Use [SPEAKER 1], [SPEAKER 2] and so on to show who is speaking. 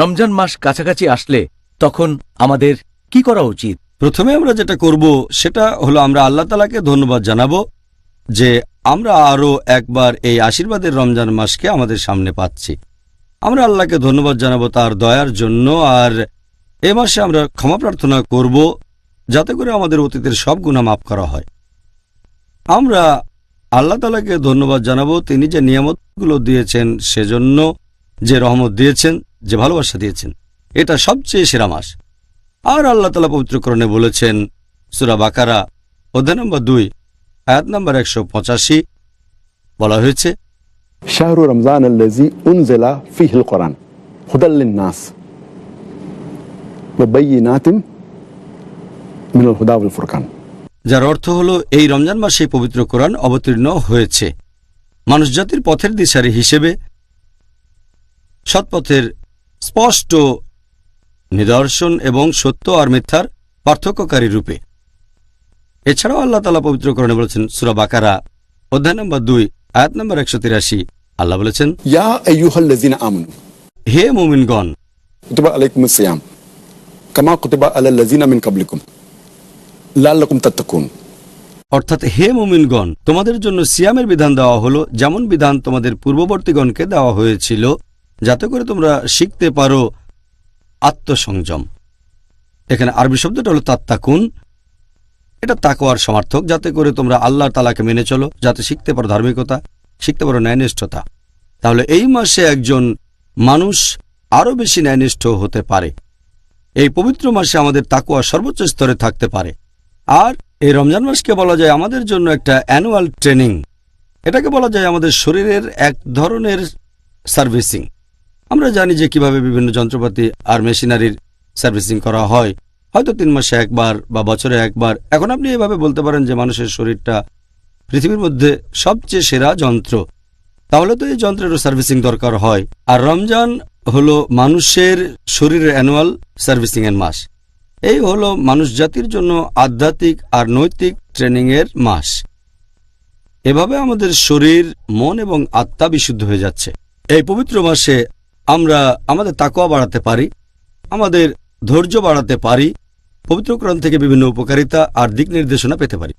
[SPEAKER 1] রমজান মাস কাছাকাছি আসলে তখন আমাদের কি করা উচিত?
[SPEAKER 2] প্রথমে আমরা যেটা করব, সেটা হলো আমরা আল্লাহ তালাকে ধন্যবাদ জানাব যে আমরা আরও একবার এই আশীর্বাদের রমজান মাসকে আমাদের সামনে পাচ্ছি। আমরা আল্লাহকে ধন্যবাদ জানাব তার দয়ার জন্য, আর এ মাসে আমরা ক্ষমা প্রার্থনা করব যাতে করে আমাদের অতীতের সব গুণা মাফ করা হয়। আমরা আল্লাহ তালাকে ধন্যবাদ জানাব, তিনি যে নিয়ামতগুলো দিয়েছেন সেজন্য, যে রহমত দিয়েছেন যে ভালোবাসা দিয়েছেন এটা সবচেয়ে সেরা মাস। আর আল্লাহ তালা পবিত্রকরণে বলেছেন সুরা বাকারা অধ্যায় নম্বর দুই আয়াত নম্বর একশো পঁচাশি বলা হয়েছে
[SPEAKER 3] শাহরু রমজান আল্লাজি উনজেলা ফিহিল কোরআন হুদাল্লিন নাস
[SPEAKER 2] যার অর্থ হলো এই রমজান মাসে পবিত্র কোরআন অবতীর্ণ হয়েছে। মানুষ জাতির পথের দিশারি হিসেবে সৎপথের স্পষ্ট নিদর্শন এবং সত্য আর মিথ্যার পার্থক্যকারী রূপে। এছাড়াও আল্লাহ তালা পবিত্রকরণে বলেছেন সুরা বাকারা অধ্যায় নম্বর দুই আয়াত নম্বর একশো তিরাশি। আল্লাহ বলেছেন হে মোমিনগণ অর্থাৎ হে মোমিনগণ তোমাদের জন্য সিয়ামের বিধান দেওয়া হলো যেমন বিধান তোমাদের পূর্ববর্তীগণকে দেওয়া হয়েছিল যাতে করে তোমরা শিখতে পারো আত্মসংযম। এখানে আরবি শব্দটা হলো তাত্তাকুন। এটা তাকোয়ার সমার্থক, যাতে করে তোমরা আল্লাহর তালাকে মেনে চলো, যাতে শিখতে পারো ধার্মিকতা, শিখতে পারো ন্যায়নিষ্ঠতা। তাহলে এই মাসে একজন মানুষ আরও বেশি ন্যায়নিষ্ঠ হতে পারে। এই পবিত্র মাসে আমাদের তাকুয়া সর্বোচ্চ স্তরে থাকতে পারে। আর এই রমজান মাসকে বলা যায় আমাদের জন্য একটা অ্যানুয়াল ট্রেনিং। এটাকে বলা যায় আমাদের শরীরের এক ধরনের সার্ভিসিং। আমরা জানি যে কীভাবে বিভিন্ন যন্ত্রপাতি আর মেশিনারির সার্ভিসিং করা হয়। হয়তো তিন মাসে একবার বা বছরে একবার। এখন আপনি এভাবে বলতে পারেন যে মানুষের শরীরটা পৃথিবীর মধ্যে সবচেয়ে সেরা যন্ত্র। তাহলে তো এই যন্ত্রেরও সার্ভিসিং দরকার হয়। আর রমজান হলো মানুষের শরীরের অ্যানুয়াল সার্ভিসিং এর মাস। এই হলো মানুষ জাতির জন্য আধ্যাত্মিক আর নৈতিক ট্রেনিংয়ের মাস। এভাবে আমাদের শরীর, মন এবং আত্মা বিশুদ্ধ হয়ে যাচ্ছে। এই পবিত্র মাসে আমরা আমাদের তাকোয়া বাড়াতে পারি, আমাদের ধৈর্য বাড়াতে পারি পবিত্রকরণ থেকে বিভিন্ন উপকারিতা আর দিক নির্দেশনা পেতে পারি।